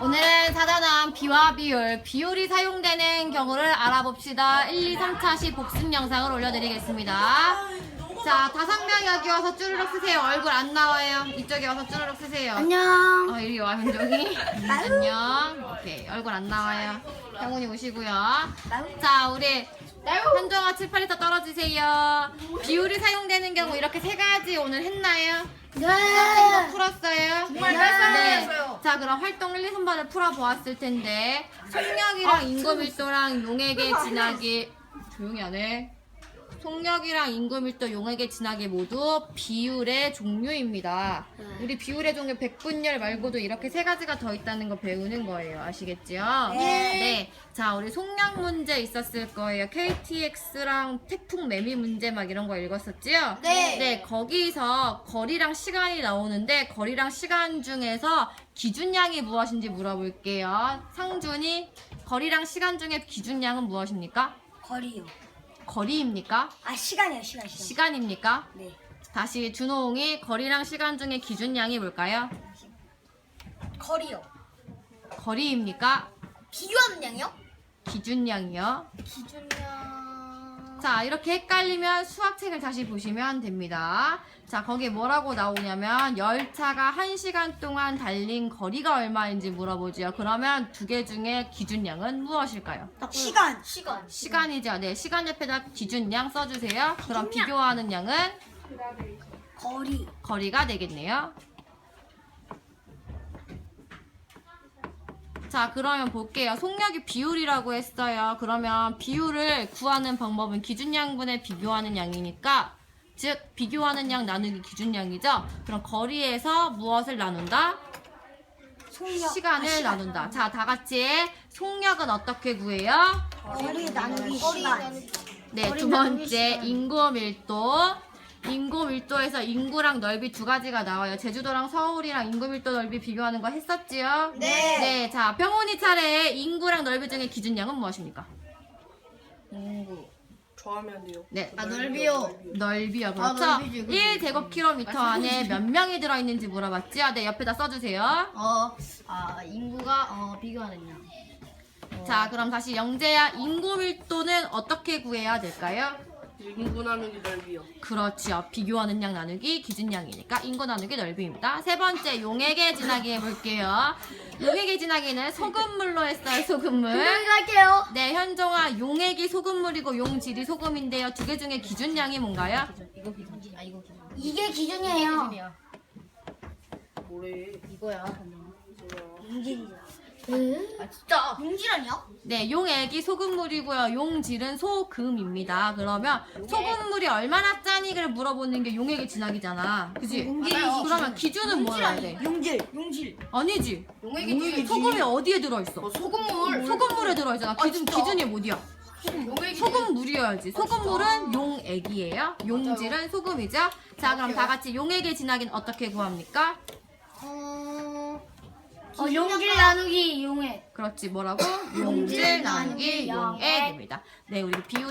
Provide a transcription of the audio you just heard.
오늘은 사단함 비와 비율, 비율이 사용되는 경우를 알아봅시다. 1, 2, 3차시 복습 영상을 올려드리겠습니다. 자, 다섯 명 여기 와서 쭈르륵 쓰세요. 얼굴 안 나와요. 이쪽에 와서 쭈르륵 쓰세요. 안녕. 어, 이리 와, 현종이. 안녕. 오케이, 얼굴 안 나와요. 형훈이 오시고요. 자, 우리 현종아 7, 8리터 떨어지세요. 비율이 사용되는 경우 이렇게 세 가지 오늘 했나요? 네. 풀었어요? 정말 네. 자, 그럼 활동 1, 2, 3번을 풀어보았을 텐데 속력이랑 인구밀도랑 용액의 진하기 조용히 하네. 속력이랑 인구밀도, 용액의 진하기 모두 비율의 종류입니다. 우리 비율의 종류 백분열 말고도 이렇게 세 가지가 더 있다는 거 배우는 거예요. 아시겠죠? 네. 자, 우리 속력 문제 있었을 거예요. KTX랑 태풍 매미 문제 막 이런 거 읽었었지요? 네. 네, 거기서 거리랑 시간이 나오는데 거리랑 시간 중에서 기준량이 무엇인지 물어볼게요. 상준이 거리랑 시간 중에 기준량은 무엇입니까? 거리요. 거리입니까? 아 시간이요 시간 시간. 시간입니까? 네. 다시 준호홍이 거리랑 시간 중에 기준량이 뭘까요? 거리요. 거리입니까? 양이요? 기준량이요. 기준량. 자, 이렇게 헷갈리면 수학책을 다시 보시면 됩니다. 자, 거기에 뭐라고 나오냐면 열차가 1시간 동안 달린 거리가 얼마인지 물어보지요. 그러면 두 개 중에 기준량은 무엇일까요? 시간. 시간. 시간이죠. 네, 시간 옆에다 기준량 써주세요. 그럼 기준량. 비교하는 양은 거리. 거리가 되겠네요. 자, 그러면 볼게요. 속력이 비율이라고 했어요. 그러면 비율을 구하는 방법은 기준량분의 비교하는 양이니까, 즉, 비교하는 양 나누기 기준량이죠. 그럼 거리에서 무엇을 나눈다? 속력. 시간을 아. 나눈다. 자, 다 같이 속력은 어떻게 구해요? 거리 나누기 시간. 네, 두 번째. 인구 밀도. 인구 밀도에서 인구랑 넓이 두 가지가 나와요. 제주도랑 서울이랑 인구 밀도 넓이 비교하는 거 했었지요? 네. 네, 자, 병원이 차례 인구랑 넓이 중에 기준량은 무엇입니까? 좋아하면 돼요. 네. 아, 넓이요. 넓이요. 아, 그렇죠? 넓이지, 그렇지. 1제곱킬로미터 안에 몇 명이 들어 있는지 물어봤지요? 네, 옆에다 써 주세요. 어, 아, 인구가 어, 비교하는 양. 자, 그럼 다시 영재야, 인구 밀도는 어떻게 구해야 될까요? 인구 나누기 넓이요. 그렇죠. 비교하는 양 나누기 기준량이니까 인구 나누기 넓이입니다. 세 번째 용액의 진하기 해볼게요. 용액의 진하기는 소금물로 했어요. 소금물. 할게요. 네, 현종아 용액이 소금물이고 용질이 소금인데요. 두 개 중에 기준량이 뭔가요? 이거 기준이야. 아, 이거 기준. 이게 기준이에요. 뭐래? 이거야. 용질이야. 아, 진짜. 용질 아니요? 네, 용액이 소금물이고요. 용질은 소금입니다. 그러면 소금물이 얼마나 짜니를 물어보는 게 용액의 진하기잖아. 그지? 용질이지. 그러면 기준은 뭐여야 돼? 용질. 용질. 아니지. 용액이 지. 소금이 어디에 들어있어? 어, 소금물. 소금물에 들어있잖아. 기준, 기준이 뭐디야? 소금물이어야지. 소금물은 용액이에요. 용질은 소금이죠. 자, 그럼 다 같이 용액의 진하기는 어떻게 구합니까? 어. 어 용질 나누기 용액. 그렇지, 뭐라고? 용질 나누기. 용액입니다. 네, 우리 비율